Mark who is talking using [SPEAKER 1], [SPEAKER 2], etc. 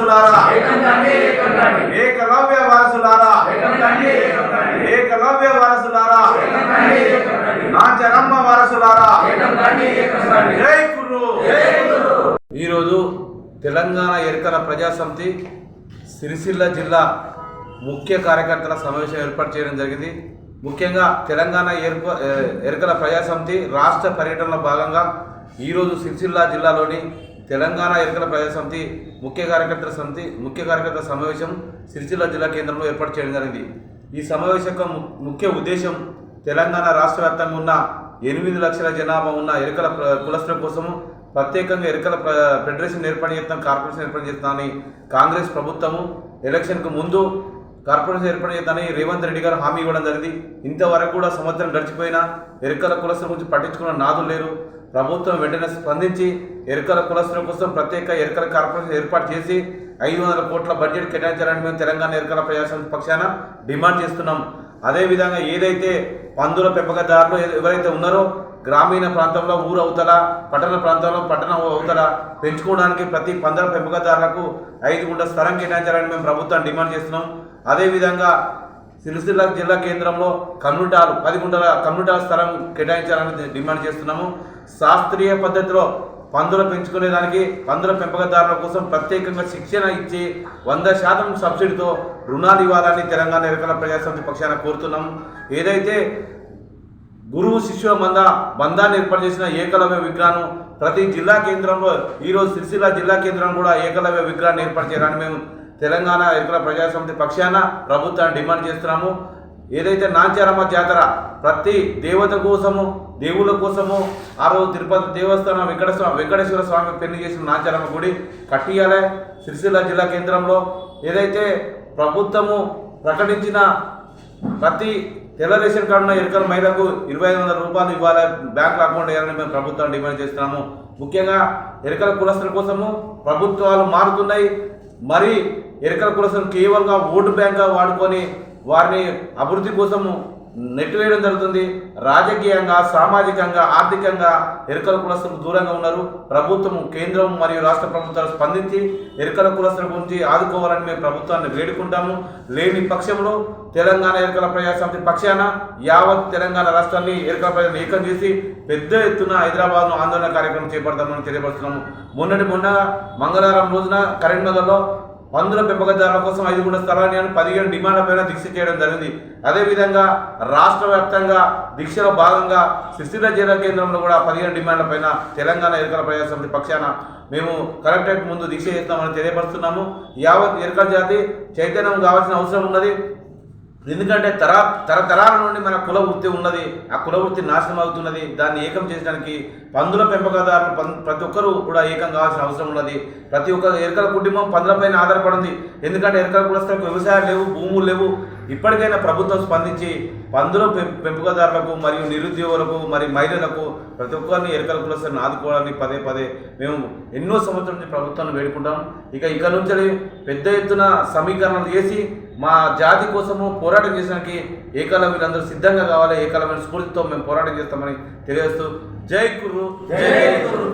[SPEAKER 1] వారసులారా. ఏకలవ్య వారసులారా. ఏకలవ్య వారసులారా. నా జనమ్మ వారసులారా. జై గురు. ఈరోజు తెలంగాణ ఎరుకల ప్రజాసమితి సిరిసిల్ల జిల్లా ముఖ్య కార్యకర్తల సమావేశం ఏర్పాటు చేయడం జరిగింది. ముఖ్యంగా తెలంగాణ ఎరుక ఎరుకల ప్రజాసమితి రాష్ట్ర పర్యటనలో భాగంగా ఈరోజు సిరిసిల్ల జిల్లాలోని తెలంగాణ ఎరకల ప్రజాసమితి ముఖ్య కార్యకర్తల సమితి ముఖ్య కార్యకర్తల సమావేశం సిరిసిల్ల జిల్లా కేంద్రంలో ఏర్పాటు చేయడం జరిగింది. ఈ సమావేశం ముఖ్య ఉద్దేశం తెలంగాణ రాష్ట్ర వ్యాప్తంగా ఉన్న ఎనిమిది లక్షల జనాభా ఉన్న ఎరుకల కులస్తుల కోసము ప్రత్యేకంగా ఎరుకల ప్ర- ఫెడరేషన్ ఏర్పాటు చేస్తాం కార్పొరేషన్ ఏర్పాటు చేస్తామని కాంగ్రెస్ ప్రభుత్వము ఎలక్షన్కు ముందు కార్పొరేషన్ ఏర్పాటు చేస్తామని రేవంత్ రెడ్డి గారు హామీ ఇవ్వడం జరిగింది. ఇంతవరకు కూడా సంవత్సరం గడిచిపోయినా ఎరుకల కులస్తుల గురించి పట్టించుకున్న నాదులు లేరు. ప్రభుత్వం వెంటనే స్పందించి ఎరుకల కులస్తుల కోసం ప్రత్యేక ఎరుకల కార్పొరేషన్ ఏర్పాటు చేసి ఐదు వందల కోట్ల బడ్జెట్ కేటాయించాలని మేము తెలంగాణ ఎరుకల ప్రజాస్వామ్య పక్షాన డిమాండ్ చేస్తున్నాం. అదేవిధంగా ఏదైతే పందుల పెంపకదారులు ఎవరైతే ఉన్నారో గ్రామీణ ప్రాంతంలో ఊరు అవుతల పట్టణ ప్రాంతంలో పట్టణ అవుతల పెంచుకోవడానికి ప్రతి పందుల పెంపకదారులకు ఐదు గుంట స్థలం కేటాయించాలని మేము ప్రభుత్వం డిమాండ్ చేస్తున్నాం. అదేవిధంగా సిరిసిల్ల జిల్లా కేంద్రంలో కమ్యూనిటాలు పది గుంటల కమ్యూనిటాల స్థలం కేటాయించాలని డిమాండ్ చేస్తున్నాము. శాస్త్రీయ పద్ధతిలో పందులు పెంచుకునేదానికి పందుల పెంపకదారుల కోసం ప్రత్యేకంగా శిక్షణ ఇచ్చి వంద శాతం సబ్సిడీతో రుణాలు ఇవ్వాలని తెలంగాణ ఎరకల ప్రజాసమితి పక్షాన కోరుతున్నాం. ఏదైతే గురువు శిష్యుల మంద బంధాన్ని ఏర్పాటు చేసిన ఏకలవ్య విగ్రహాన్ని ప్రతి జిల్లా కేంద్రంలో ఈరోజు సిరిసిల్ల జిల్లా కేంద్రం కూడా ఏకలవ్య విగ్రహాన్ని ఏర్పాటు చేయాలని మేము తెలంగాణ ఎరుకల ప్రజాసమితి పక్షాన ప్రభుత్వాన్ని డిమాండ్ చేస్తున్నాము. ఏదైతే నాంచారమ్మ జాతర ప్రతి దేవత కోసము దేవుళ్ళ కోసము ఆ రోజు తిరుపతి దేవస్థానం వెంకటేశ్వర వెంకటేశ్వర స్వామి పెళ్ళి చేసిన నాంచారమ్మ గుడి కట్టియాలే సిరిసిల్ల జిల్లా కేంద్రంలో. ఏదైతే ప్రభుత్వము ప్రకటించిన ప్రతి తెల్ల రేషన్ ఎరుకల మహిళకు ఇరవై ఐదు వందల రూపాయలు ఇవ్వాలి బ్యాంక్ అకౌంట్ వేయాలని మేము ప్రభుత్వం డిమాండ్ చేస్తున్నాము. ముఖ్యంగా ఎరుకల కులస్తుల కోసము ప్రభుత్వాలు మారుతున్నాయి. మరి ఎరుకల కులస్తులు కేవలంగా ఓటు బ్యాంక్గా వాడుకొని వారిని అభివృద్ధి కోసము నెట్టివేయడం జరుగుతుంది. రాజకీయంగా సామాజికంగా ఆర్థికంగా ఎరుకల కులస్తులు దూరంగా ఉన్నారు. ప్రభుత్వం కేంద్రం మరియు రాష్ట్ర ప్రభుత్వాలు స్పందించి ఎరుకల కులస్తుల గురించి ఆదుకోవాలని మేము ప్రభుత్వాన్ని వేడుకుంటాము. లేని పక్షంలో తెలంగాణ ఎరుకల ప్రజాసమితి పక్షాన యావత్ తెలంగాణ రాష్ట్రాన్ని ఎరుకల ప్రజలు ఏకం చేసి పెద్ద ఎత్తున హైదరాబాద్ను ఆందోళన కార్యక్రమం చేపడతామని తెలియపరుస్తున్నాము. మొన్నటి మొన్న మంగళవారం రోజున కరీంనగర్లో పందుల పెంపకదారుల కోసం ఐదు స్థలాన్ని అని పదిహేను డిమాండ్ల పైన దీక్ష చేయడం జరిగింది. అదేవిధంగా రాష్ట్ర వ్యాప్తంగా దీక్షలో భాగంగా సిరిసిల్ల జిల్లా కేంద్రంలో కూడా పదిహేను డిమాండ్ల పైన తెలంగాణ ఎరుకల ప్రజాసమితి పక్షాన మేము కలెక్టరేట్ ముందు దీక్ష చేస్తామని తెలియపరుస్తున్నాము. యావత్ ఎరుకల జాతి చైతన్యం కావాల్సిన అవసరం ఉన్నది. ఎందుకంటే తర తరతరాల నుండి మన కుల వృత్తి ఉన్నది ఆ కుల వృత్తి నాశనం అవుతున్నది దాన్ని ఏకం చేయడానికి పందుల పెంపకదారులు పం- ప్రతి ఒక్కరూ కూడా ఏకం కావాల్సిన అవసరం ఉన్నది. ప్రతి ఒక్క ఎరకల కుటుంబం పందులపైన ఆధారపడింది. ఎందుకంటే ఎరకల కులస్తులకు వ్యవసాయాలు లేవు భూములు లేవు. ఇప్పటికైనా ప్రభుత్వం స్పందించి పందుల పెం- పెంపకదారులకు మరియు నిరుద్యోగులకు మరి మహిళలకు ప్రతి ఒక్కరిని ఎరకల కులస్తులను ఆదుకోవాలని పదే పదే మేము ఎన్నో సంవత్సరాల నుంచి ప్రభుత్వాన్ని వేడుకుంటాం. ఇక ఇక నుంచి పెద్ద ఎత్తున సమీకరణలు చేసి మా జాతి కోసము పోరాటం చేసేకి ఏకాల వీళ్ళందరూ సిద్ధంగా కావాలి. ఏకాలమైన స్ఫూర్తితో మేము పోరాటం చేస్తామని తెలియజేస్తూ జై కుర్రు జై కుర్రు